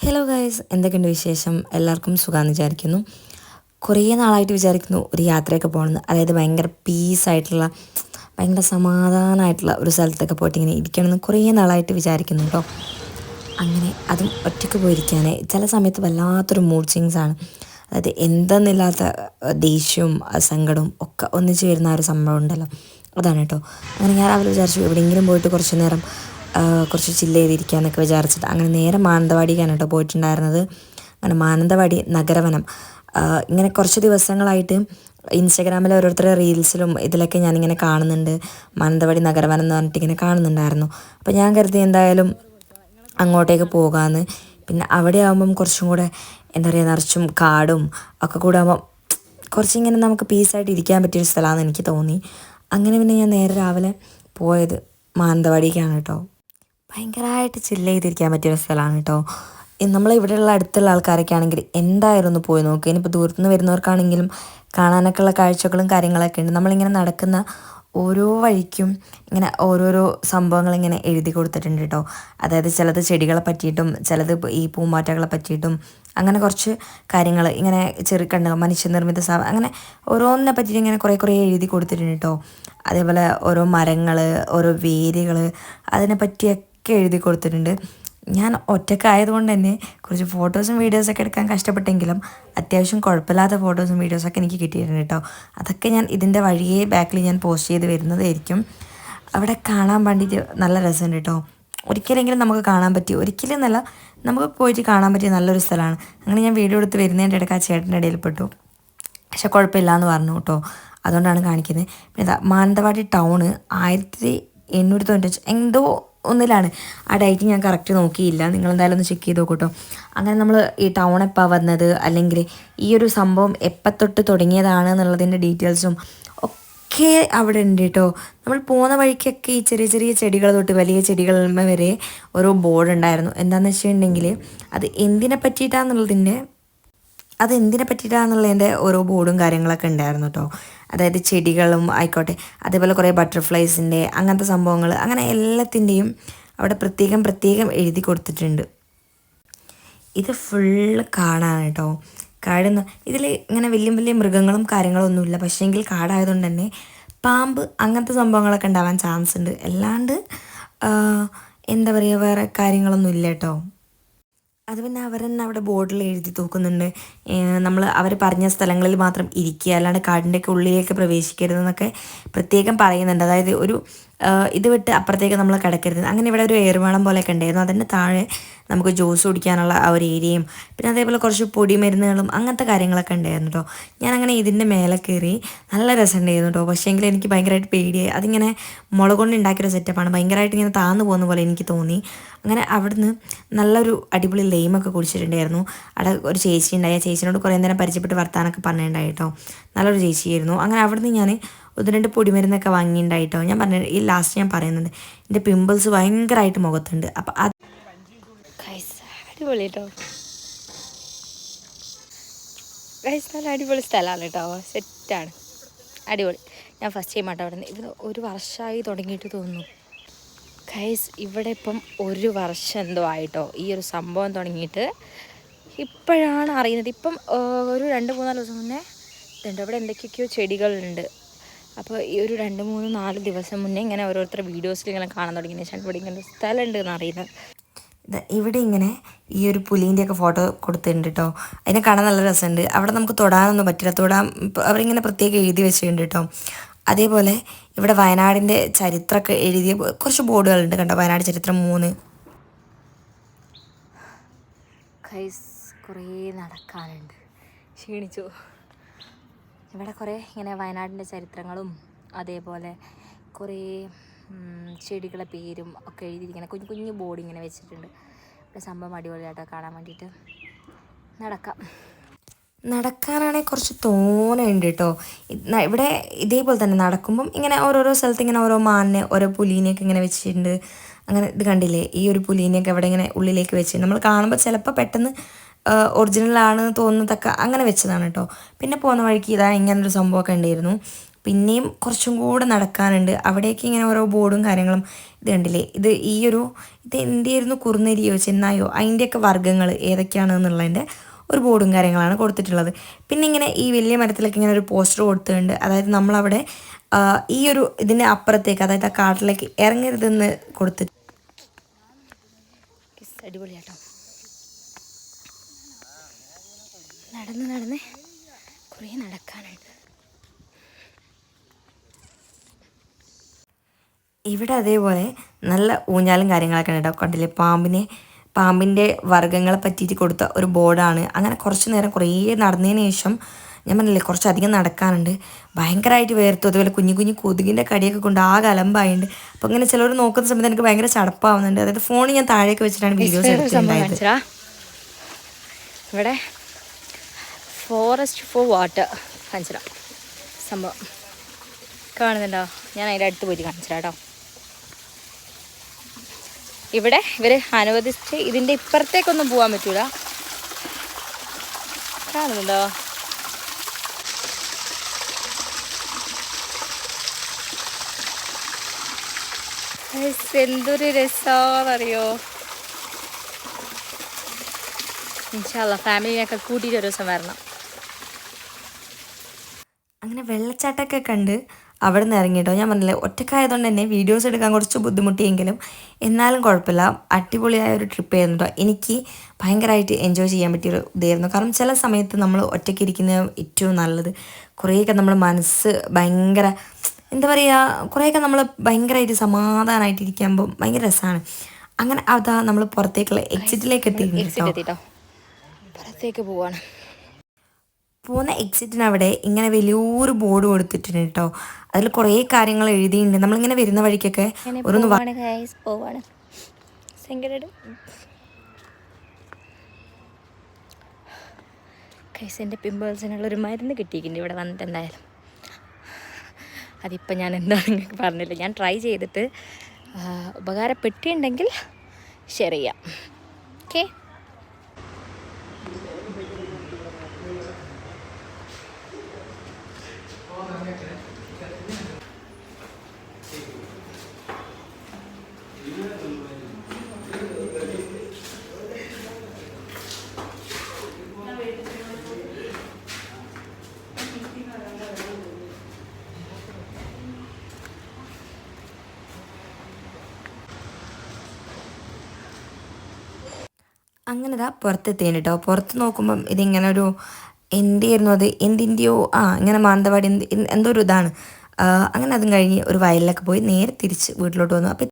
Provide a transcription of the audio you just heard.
Hello guys എന്തൊക്കെയുണ്ട് വിശേഷം? എല്ലാവർക്കും സുഖമെന്ന് വിചാരിക്കുന്നു. കുറേ നാളായിട്ട് വിചാരിക്കുന്നു ഒരു യാത്രയൊക്കെ പോകണമെന്ന്. അതായത് ഭയങ്കര പീസായിട്ടുള്ള ഭയങ്കര സമാധാനമായിട്ടുള്ള ഒരു സ്ഥലത്തൊക്കെ പോയിട്ട് ഇങ്ങനെ ഇരിക്കണമെന്ന് കുറേ നാളായിട്ട് വിചാരിക്കുന്നു കേട്ടോ അങ്ങനെ അതും ഒറ്റയ്ക്ക് പോയിരിക്കാനേ ചില സമയത്ത് വല്ലാത്തൊരു മൂഡ് സ്വിങ്സ് ആണ്. അതായത് എന്തെന്നില്ലാത്ത ദേഷ്യവും സങ്കടവും ഒക്കെ ഒന്നിച്ച് വരുന്ന ഒരു സംഭവം ഉണ്ടല്ലോ. അതാണ് കേട്ടോ അങ്ങനെ ഞാൻ രാവിലെ വിചാരിച്ചു എവിടെയെങ്കിലും പോയിട്ട് കുറച്ച് നേരം കുറച്ച് ചില്ല് ചെയ്തിരിക്കാന്നൊക്കെ വിചാരിച്ചിട്ട് അങ്ങനെ നേരെ മാനന്തവാടിക്കാണ് കേട്ടോ പോയിട്ടുണ്ടായിരുന്നത്. അങ്ങനെ മാനന്തവാടി നഗരവനം. ഇങ്ങനെ കുറച്ച് ദിവസങ്ങളായിട്ട് ഇൻസ്റ്റാഗ്രാമിൽ ഓരോരുത്തരുടെ റീൽസിലും ഇതിലൊക്കെ ഞാനിങ്ങനെ കാണുന്നുണ്ട്. മാനന്തവാടി നഗരവനം എന്ന് പറഞ്ഞിട്ട് ഇങ്ങനെ കാണുന്നുണ്ടായിരുന്നു. അപ്പോൾ ഞാൻ കരുതി എന്തായാലും അങ്ങോട്ടേക്ക് പോകാമെന്ന് പിന്നെ അവിടെ ആകുമ്പം കുറച്ചും കൂടെ എന്താ പറയുക നിറച്ചും കാടും ഒക്കെ കൂടെ ആകുമ്പം കുറച്ചിങ്ങനെ നമുക്ക് പീസായിട്ട് ഇരിക്കാൻ പറ്റിയൊരു സ്ഥലമാണെന്ന് എനിക്ക് തോന്നി. അങ്ങനെ പിന്നെ ഞാൻ നേരെ രാവിലെ പോയത് മാനന്തവാടിക്കാണ് കേട്ടോ. ഭയങ്കരമായിട്ട് ചില്ല് ചെയ്തിരിക്കാൻ പറ്റിയൊരു സ്ഥലമാണ് കേട്ടോ. നമ്മളിവിടെയുള്ള അടുത്തുള്ള ആൾക്കാരൊക്കെ ആണെങ്കിൽ എന്തായാലും ഒന്ന് പോയി നോക്കുക ഇനിയിപ്പോൾ ദൂരത്തുനിന്ന് വരുന്നവർക്കാണെങ്കിലും കാണാനൊക്കെ ഉള്ള കാഴ്ചകളും കാര്യങ്ങളൊക്കെ ഉണ്ട്. നമ്മളിങ്ങനെ നടക്കുന്ന ഓരോ വഴിക്കും ഇങ്ങനെ ഓരോരോ സംഭവങ്ങൾ ഇങ്ങനെ എഴുതി കൊടുത്തിട്ടുണ്ട് കേട്ടോ. അതായത് ചിലത് ചെടികളെ പറ്റിയിട്ടും ചിലത് ഈ പൂമ്പാറ്റകളെ പറ്റിയിട്ടും അങ്ങനെ കുറച്ച് കാര്യങ്ങൾ ഇങ്ങനെ ചെറുക്കണ്ട മനുഷ്യനിർമ്മിത സാ അങ്ങനെ ഓരോന്നിനെ പറ്റിയിട്ട് ഇങ്ങനെ കുറേ കുറേ എഴുതി കൊടുത്തിട്ടുണ്ട് കേട്ടോ. അതേപോലെ ഓരോ മരങ്ങൾ ഓരോ വേരുകൾ അതിനെ പറ്റിയൊക്കെ എഴുതി കൊടുത്തിട്ടുണ്ട്. ഞാൻ ഒറ്റക്കായതുകൊണ്ട് തന്നെ കുറച്ച് ഫോട്ടോസും വീഡിയോസൊക്കെ എടുക്കാൻ കഷ്ടപ്പെട്ടെങ്കിലും അത്യാവശ്യം കുഴപ്പമില്ലാത്ത ഫോട്ടോസും വീഡിയോസൊക്കെ എനിക്ക് കിട്ടിയിട്ടുണ്ട് കേട്ടോ അതൊക്കെ ഞാൻ ഇതിന്റെ വഴിയെ ബാക്കിൽ ഞാൻ പോസ്റ്റ് ചെയ്ത് വരുന്നതായിരിക്കും. അവിടെ കാണാൻ വേണ്ടിയിട്ട് നല്ല രസമുണ്ട് കേട്ടോ ഒരിക്കലെങ്കിലും നമുക്ക് കാണാൻ പറ്റി ഒരിക്കലും നല്ല നമുക്ക് പോയിട്ട് കാണാൻ പറ്റിയ നല്ലൊരു സ്ഥലമാണ്. അങ്ങനെ ഞാൻ വീഡിയോ എടുത്ത് വരുന്നതിന്റെ ഇടയ്ക്ക് ആ ചേട്ടന്റെ ഇടയിൽ പെട്ടു. പക്ഷെ കുഴപ്പമില്ല എന്ന് പറഞ്ഞു കേട്ടോ അതുകൊണ്ടാണ് കാണിക്കുന്നത്. പിന്നെ മാനന്തവാടി ടൗണ് ആയിരത്തി എണ്ണൂറ്റി തൊണ്ണൂറ്റഞ്ച് എന്തോ ഒന്നിലാണ്. ആ ഡേറ്റ് ഞാൻ കറക്റ്റ് നോക്കിയില്ല. നിങ്ങൾ എന്തായാലും ഒന്ന് ചെക്ക് ചെയ്ത് നോക്കൂട്ടോ അങ്ങനെ നമ്മൾ ഈ ടൗൺ എപ്പോൾ വന്നത്? അല്ലെങ്കിൽ ഈ ഒരു സംഭവം എപ്പത്തൊട്ട് തുടങ്ങിയതാണ് എന്നുള്ളതിന്റെ ഡീറ്റെയിൽസും ഒക്കെ അവിടെ ഉണ്ട് കേട്ടോ നമ്മൾ പോകുന്ന വഴിക്കൊക്കെ ഈ ചെറിയ ചെറിയ ചെടികൾ തൊട്ട് വലിയ ചെടികളിന്മേ വരെ ഓരോ ബോർഡ് ഉണ്ടായിരുന്നു. എന്താണെന്ന് വെച്ചിട്ടുണ്ടെങ്കിൽ അത് എന്തിനെ പറ്റിയിട്ടാന്നുള്ളതിന്റെ അത് എന്തിനെ പറ്റിയിട്ടാണെന്നുള്ളതിന്റെ ഓരോ ബോർഡും കാര്യങ്ങളൊക്കെ ഉണ്ടായിരുന്നു കേട്ടോ അതായത് ചെടികളും ആയിക്കോട്ടെ അതേപോലെ കുറേ ബട്ടർഫ്ലൈസിന്റെ അങ്ങനത്തെ സംഭവങ്ങൾ അങ്ങനെ എല്ലാത്തിന്റെയും അവിടെ പ്രത്യേകം പ്രത്യേകം എഴുതി കൊടുത്തിട്ടുണ്ട്. ഇത് ഫുള്ള് കാടാണ് കേട്ടോ കാടെന്ന് ഇതിൽ ഇങ്ങനെ വലിയ വലിയ മൃഗങ്ങളും കാര്യങ്ങളും ഒന്നുമില്ല പക്ഷേങ്കിൽ കാടായതുകൊണ്ട് തന്നെ പാമ്പ് അങ്ങനത്തെ സംഭവങ്ങളൊക്കെ ഉണ്ടാവാൻ ചാൻസ് ഉണ്ട്. അല്ലാണ്ട് എന്താ പറയുക വേറെ കാര്യങ്ങളൊന്നും ഇല്ല കേട്ടോ അത് പിന്നെ അവർ തന്നെ അവിടെ ബോർഡിൽ എഴുതി തൂക്കുന്നുണ്ട്. നമ്മൾ അവർ പറഞ്ഞ സ്ഥലങ്ങളിൽ മാത്രം ഇരിക്കുക. അല്ലാണ്ട് കാടിന്റെയൊക്കെ ഉള്ളിലേക്ക് പ്രവേശിക്കരുതെന്നൊക്കെ പ്രത്യേകം പറയുന്നുണ്ട്. അതായത് ഒരു ഇത് വിട്ട് അപ്പുറത്തേക്ക് നമ്മൾ കിടക്കരുത്. അങ്ങനെ ഇവിടെ ഒരു ഏറുമാളം പോലെയൊക്കെ ഉണ്ടായിരുന്നു. അതിന്റെ താഴെ നമുക്ക് ജ്യൂസ് കുടിക്കാനുള്ള ആ ഒരു ഏരിയയും പിന്നെ അതേപോലെ കുറച്ച് പൊടി മരുന്നുകളും അങ്ങനത്തെ കാര്യങ്ങളൊക്കെ ഉണ്ടായിരുന്നു കേട്ടോ ഞാൻ അങ്ങനെ ഇതിന്റെ മേലെ കയറി നല്ല രസമുണ്ടായിരുന്നു കേട്ടോ പക്ഷേ എനിക്ക് ഭയങ്കരമായിട്ട് പേടിയായി. അതിങ്ങനെ മുള കൊണ്ട് ഉണ്ടാക്കിയൊരു സെറ്റപ്പാണ്. ഭയങ്കരമായിട്ട് ഇങ്ങനെ താന്നു പോകുന്ന പോലെ എനിക്ക് തോന്നി. അങ്ങനെ അവിടുന്ന് നല്ലൊരു അടിപൊളി ലെയിമൊക്കെ കുടിച്ചിട്ടുണ്ടായിരുന്നു. അവിടെ ഒരു ചേച്ചി ഉണ്ടായി. ആ ചേച്ചിനോട് കുറേ നേരം പരിചയപ്പെട്ട് വർത്താനൊക്കെ പറഞ്ഞിട്ടുണ്ടായി കേട്ടോ നല്ലൊരു ചേച്ചിയായിരുന്നു. അങ്ങനെ അവിടുന്ന് ഞാൻ ഒന്ന് രണ്ട് പൊടിമരുന്നൊക്കെ വാങ്ങിയിട്ടുണ്ടായിട്ടോ ഞാൻ പറഞ്ഞ ഈ ലാസ്റ്റ് ഞാൻ പറയുന്നുണ്ട് എന്റെ പിമ്പിൾസ് ഭയങ്കരമായിട്ട് മുഖത്തുണ്ട്. അപ്പം അത് അടിപൊളി നല്ല അടിപൊളി സ്ഥലമാണ് കേട്ടോ സെറ്റാണ് അടിപൊളി. ഞാൻ ഫസ്റ്റ് ടൈം ആട്ടോ അവിടെ ഇവിടെ ഒരു വർഷമായി തുടങ്ങിയിട്ട് തോന്നുന്നു. ഗൈസ് ഇവിടെ ഇപ്പം ഒരു വർഷം എന്തോ ആയിട്ടോ. ഈ ഒരു സംഭവം തുടങ്ങിയിട്ട് ഇപ്പോഴാണ് അറിയുന്നത്. ഇപ്പം ഒരു രണ്ട് മൂന്നാൽ ദിവസം മുന്നേ ഇതുണ്ട്. അവിടെ എന്തൊക്കെയൊക്കെയോ ചെടികളുണ്ട്. അപ്പോൾ ഈ ഒരു രണ്ട് മൂന്ന് നാല് ദിവസം മുന്നേ ഇങ്ങനെ ഓരോരുത്തർ വീഡിയോസിൽ ഇങ്ങനെ കാണാൻ തുടങ്ങിയ ശേഷം ഇവിടെ ഇങ്ങനെ സ്ഥലമുണ്ട് സ്ഥലം ഉണ്ട് എന്ന് അറിയുന്നത്. ഇത് ഇവിടെ ഇങ്ങനെ ഈ ഒരു പുലീന്റെ ഒക്കെ ഫോട്ടോ കൊടുത്തിട്ടുണ്ട് കേട്ടോ അതിനെ കാണാൻ നല്ല രസമുണ്ട്. അവിടെ നമുക്ക് തൊടാനൊന്നും പറ്റില്ല. തൊടാൻ അവരിങ്ങനെ പ്രത്യേകം എഴുതി വെച്ചിട്ടുണ്ട് കേട്ടോ അതേപോലെ ഇവിടെ വയനാടിന്റെ ചരിത്രമൊക്കെ എഴുതിയ കുറച്ച് ബോർഡുകളുണ്ട് കണ്ടോ? വയനാട് ചരിത്രം മൂന്ന്. കുറേ നടക്കാനുണ്ട്. ക്ഷീണിച്ചു? ഇവിടെ കുറേ ഇങ്ങനെ വയനാടിന്റെ ചരിത്രങ്ങളും അതേപോലെ കുറേ ചെടികളെ പേരും ഒക്കെ എഴുതിയിരിക്കുന്ന കുഞ്ഞു കുഞ്ഞു ബോർഡ് ഇങ്ങനെ വെച്ചിട്ടുണ്ട്. ഇവിടെ സംഭവം അടിപൊളിയായിട്ടോ കാണാൻ വേണ്ടിയിട്ട്. നടക്കാം. നടക്കാനാണെങ്കിൽ കുറച്ച് തോനെ ഉണ്ട് കേട്ടോ ഇവിടെ ഇതേപോലെ തന്നെ നടക്കുമ്പം ഇങ്ങനെ ഓരോരോ സ്ഥലത്ത് ഇങ്ങനെ ഓരോ മാനിനെ ഓരോ പുലീനെയൊക്കെ ഇങ്ങനെ വെച്ചിട്ടുണ്ട്. അങ്ങനെ ഇത് കണ്ടില്ലേ? ഈ ഒരു പുലീനെയൊക്കെ അവിടെ ഇങ്ങനെ ഉള്ളിലേക്ക് വെച്ചിട്ടുണ്ട് നമ്മൾ കാണുമ്പോൾ ചിലപ്പോൾ പെട്ടെന്ന് ഒറിജിനൽ ആണ് തോന്നുന്നതൊക്കെ അങ്ങനെ വെച്ചതാണ് കേട്ടോ. പിന്നെ പോകുന്ന വഴിക്ക് ഇതാ ഇങ്ങനൊരു സംഭവമൊക്കെ ഉണ്ടായിരുന്നു പിന്നെയും കുറച്ചും കൂടെ നടക്കാനുണ്ട്. അവിടെയൊക്കെ ഇങ്ങനെ ഓരോ ബോർഡും കാര്യങ്ങളും ഇത് കണ്ടില്ലേ? ഇത് ഈ ഒരു ഇത് എന്തായിരുന്നു കുറുനരിയോ ചെന്നായോ അതിന്റെയൊക്കെ വർഗങ്ങൾ ഏതൊക്കെയാണെന്നുള്ളതിന്റെ ഒരു ബോർഡും കാര്യങ്ങളാണ് കൊടുത്തിട്ടുള്ളത്. പിന്നെ ഇങ്ങനെ ഈ വലിയ മരത്തിലൊക്കെ ഇങ്ങനെ ഒരു പോസ്റ്റർ കൊടുത്തിട്ടുണ്ട്. അതായത് നമ്മളവിടെ ഈ ഒരു ഇതിന്റെ അപ്പുറത്തേക്ക് അതായത് ആ കാട്ടിലേക്ക് ഇറങ്ങരുതെന്ന് കൊടുത്തിട്ട് അടിപൊളിയാട്ടോ. നടന്ന് നടന്ന് കുറേ നടക്കാനുണ്ട്. ഇവിടെ അതേപോലെ നല്ല ഊഞ്ഞാലും കാര്യങ്ങളൊക്കെ ഉണ്ട് കേട്ടോ. കണ്ടില്ലേ? പാമ്പിനെ പാമ്പിന്റെ വർഗങ്ങളെ പറ്റിയിട്ട് കൊടുത്ത ഒരു ബോർഡാണ്. അങ്ങനെ കുറച്ച് നേരം കുറേ നടന്നതിന് ശേഷം ഞാൻ പറഞ്ഞില്ലേ കുറച്ചധികം നടക്കാനുണ്ട്. ഭയങ്കരമായിട്ട് വേർത്തു. അതുപോലെ കുഞ്ഞു കുഞ്ഞു കൊതുകിന്റെ കടിയൊക്കെ കൊണ്ട് ആ കലമ്പായുണ്ട് അപ്പോൾ ഇങ്ങനെ ചിലർ നോക്കുന്ന സമയത്ത് എനിക്ക് ഭയങ്കര ചടപ്പാവുന്നുണ്ട്. അതായത് ഫോൺ ഞാൻ താഴേക്ക് വെച്ചിട്ടാണ് വീഡിയോസ് എടുത്തിട്ടുണ്ടായത്. ഇവിടെ ഫോറസ്റ്റ് ഫോർ വാട്ടർ കാണിച്ചടാ സംഭവം. കാണുന്നുണ്ടോ? ഞാൻ അതിന്റെ അടുത്ത് പോയിട്ട് തരാം കേട്ടോ. ഇവിടെ ഇവർ അനുവദിച്ച് ഇതിന്റെ ഇപ്പുറത്തേക്കൊന്നും പോകാൻ പറ്റൂല. കാണുന്നുണ്ടോ? എന്തൊരു രസമാണെന്നറിയോ ഇൻഷാല്ല ഫാമിലിനെയൊക്കെ കൂട്ടിയിട്ട് ഒരു ദിവസം വരണം. അങ്ങനെ വെള്ളച്ചാട്ടമൊക്കെ കണ്ട് അവിടെ നിന്ന് ഇറങ്ങിയിട്ടോ. ഞാൻ പറഞ്ഞില്ലേ ഒറ്റക്കായതുകൊണ്ട് തന്നെ വീഡിയോസ് എടുക്കാൻ കുറച്ച് ബുദ്ധിമുട്ടിയെങ്കിലും എന്നാലും കുഴപ്പമില്ല. അടിപൊളിയായ ഒരു ട്രിപ്പ് ആയിരുന്നു കേട്ടോ എനിക്ക് ഭയങ്കരമായിട്ട് എൻജോയ് ചെയ്യാൻ പറ്റിയൊരു ഇതായിരുന്നു. കാരണം ചില സമയത്ത് നമ്മൾ ഒറ്റയ്ക്ക് ഇരിക്കുന്നത് ഏറ്റവും നല്ലത്. കുറേയൊക്കെ നമ്മൾ മനസ്സ് ഭയങ്കര എന്താ പറയുക കുറേയൊക്കെ നമ്മൾ ഭയങ്കരമായിട്ട് സമാധാനമായിട്ട് ഇരിക്കുമ്പോൾ ഭയങ്കര രസമാണ്. അങ്ങനെ അതാ നമ്മൾ പുറത്തേക്കുള്ള എക്സിറ്റിലേക്ക് എത്തിയിട്ടുണ്ട് കേട്ടോ പുറത്തേക്ക് പോവാണ്. പോകുന്ന എക്സിറ്റിന് അവിടെ ഇങ്ങനെ വലിയൊരു ബോർഡ് കൊടുത്തിട്ടുണ്ട് കേട്ടോ അതിൽ കുറേ കാര്യങ്ങൾ എഴുതിയിട്ടുണ്ട്. നമ്മളിങ്ങനെ വരുന്ന വഴിക്കൊക്കെ ഒരു പോവാണ് എന്റെ പിമ്പിൾസിനുള്ള ഒരു മരുന്ന് കിട്ടിയിട്ടുണ്ട്. ഇവിടെ വന്നിട്ട് എന്തായാലും. അതിപ്പോൾ ഞാൻ എന്താണ് പറഞ്ഞില്ല. ഞാൻ ട്രൈ ചെയ്തിട്ട് ഉപകാരപ്പെട്ടിട്ടുണ്ടെങ്കിൽ ഷെയർ ചെയ്യാം. ഓക്കെ അങ്ങനെ ഇതാ പുറത്തെത്തിയാണ് കേട്ടോ പുറത്ത് നോക്കുമ്പം ഇതിങ്ങനെ ഒരു എന്തായിരുന്നു അത്? എന്തിന്റെയോ ആ ഇങ്ങനെ മാനന്തവാടി എന്ത് എന്തോ ഒരു ഇതാണ് അങ്ങനെ അതും കഴിഞ്ഞ് ഒരു വയലിലൊക്കെ പോയി നേരെ തിരിച്ച് വീട്ടിലോട്ട് വന്നു. അപ്പം